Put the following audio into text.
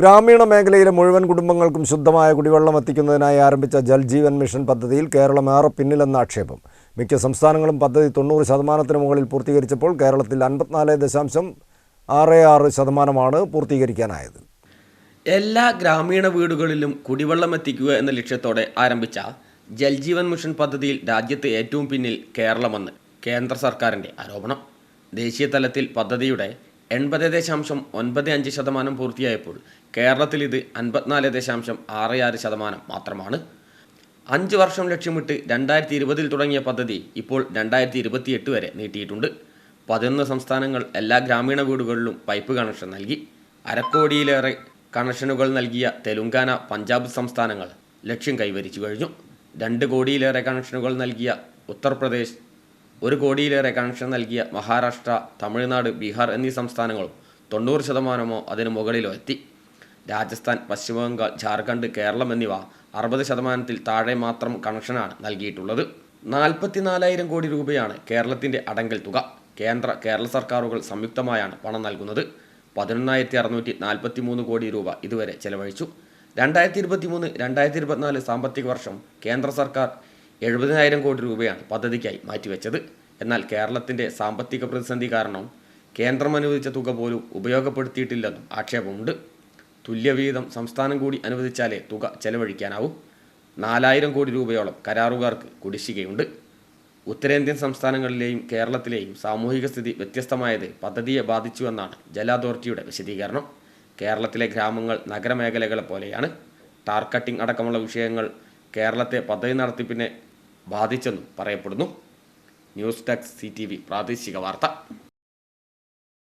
ഗ്രാമീണ മേഖലയിലെ മുഴുവൻ കുടുംബങ്ങൾക്കും ശുദ്ധമായ കുടിവെള്ളം എത്തിക്കുന്നതിനായി ആരംഭിച്ച ജൽജീവൻ മിഷൻ പദ്ധതിയിൽ കേരളം ഏറെ പിന്നിലെന്ന ആക്ഷേപം. മിക്ക സംസ്ഥാനങ്ങളും പദ്ധതി തൊണ്ണൂറ് ശതമാനത്തിന് മുകളിൽ പൂർത്തീകരിച്ചപ്പോൾ കേരളത്തിൽ അൻപത്തിനാല് ദശാംശം ആറ് ആറ് ശതമാനമാണ് പൂർത്തീകരിക്കാനായത്. എല്ലാ ഗ്രാമീണ വീടുകളിലും കുടിവെള്ളം എത്തിക്കുക എന്ന ലക്ഷ്യത്തോടെ ആരംഭിച്ച ജൽജീവൻ മിഷൻ പദ്ധതിയിൽ രാജ്യത്ത് ഏറ്റവും പിന്നിൽ കേരളമെന്ന് കേന്ദ്ര സർക്കാരിന്റെ ആരോപണം. ദേശീയ തലത്തിൽ പദ്ധതിയുടെ എൺപത് ദശാംശം ഒൻപത് അഞ്ച് ശതമാനം പൂർത്തിയായപ്പോൾ കേരളത്തിൽ ഇത് അൻപത്തിനാല് ദശാംശം ആറ് ആറ് ശതമാനം മാത്രമാണ്. അഞ്ച് വർഷം ലക്ഷ്യമിട്ട് രണ്ടായിരത്തി ഇരുപതിൽ തുടങ്ങിയ പദ്ധതി ഇപ്പോൾ രണ്ടായിരത്തി ഇരുപത്തിയെട്ട് വരെ നീട്ടിയിട്ടുണ്ട്. പതിനൊന്ന് സംസ്ഥാനങ്ങൾ എല്ലാ ഗ്രാമീണ വീടുകളിലും പൈപ്പ് കണക്ഷൻ നൽകി. അരക്കോടിയിലേറെ കണക്ഷനുകൾ നൽകിയ തെലുങ്കാന പഞ്ചാബ് സംസ്ഥാനങ്ങൾ ലക്ഷ്യം കൈവരിച്ചു കഴിഞ്ഞു. രണ്ട് കോടിയിലേറെ കണക്ഷനുകൾ നൽകിയ ഉത്തർപ്രദേശ് ഒരു കോടിയിലേറെ കണക്ഷൻ നൽകിയ മഹാരാഷ്ട്ര തമിഴ്നാട് ബീഹാർ എന്നീ സംസ്ഥാനങ്ങളും തൊണ്ണൂറ് ശതമാനമോ അതിനു മുകളിലോ എത്തി. രാജസ്ഥാൻ പശ്ചിമബംഗാൾ ജാർഖണ്ഡ് കേരളം എന്നിവ അറുപത് ശതമാനത്തിൽ താഴെ മാത്രം കണക്ഷനാണ് നൽകിയിട്ടുള്ളത്. നാൽപ്പത്തിനാലായിരം കോടി രൂപയാണ് കേരളത്തിന്റെ അടങ്കൽ തുക. കേന്ദ്ര കേരള സർക്കാരുകൾ സംയുക്തമായാണ് പണം നൽകുന്നത്. പതിനൊന്നായിരത്തി അറുന്നൂറ്റി നാൽപ്പത്തി മൂന്ന് കോടി രൂപ ഇതുവരെ ചെലവഴിച്ചു. രണ്ടായിരത്തി ഇരുപത്തി മൂന്ന് രണ്ടായിരത്തി ഇരുപത്തിനാല് സാമ്പത്തിക വർഷം കേന്ദ്ര സർക്കാർ എഴുപതിനായിരം കോടി രൂപയാണ് പദ്ധതിക്കായി മാറ്റിവെച്ചത്. എന്നാൽ കേരളത്തിന്റെ സാമ്പത്തിക പ്രതിസന്ധി കാരണം കേന്ദ്രം അനുവദിച്ച തുക പോലും ഉപയോഗപ്പെടുത്തിയിട്ടില്ലെന്നും ആക്ഷേപമുണ്ട്. തുല്യവീതം സംസ്ഥാനം കൂടി അനുവദിച്ചാലേ തുക ചെലവഴിക്കാനാവും. നാലായിരം കോടി രൂപയോളം കരാറുകാർക്ക് കുടിശ്ശികയുണ്ട്. ഉത്തരേന്ത്യൻ സംസ്ഥാനങ്ങളിലെയും കേരളത്തിലെയും സാമൂഹിക സ്ഥിതി വ്യത്യസ്തമായത് പദ്ധതിയെ ബാധിച്ചുവെന്നാണ് ജല അതോറിറ്റിയുടെ വിശദീകരണം. കേരളത്തിലെ ഗ്രാമങ്ങൾ നഗരമേഖലകളെ പോലെയാണ്. ടാർ കട്ടിംഗ് അടക്കമുള്ള വിഷയങ്ങൾ കേരളത്തെ പദ്ധതി നടത്തിപ്പിനെ ബാധിച്ചെന്നും പറയപ്പെടുന്നു. ന്യൂസ് ഡെസ്ക് സി പ്രാദേശിക വാർത്ത.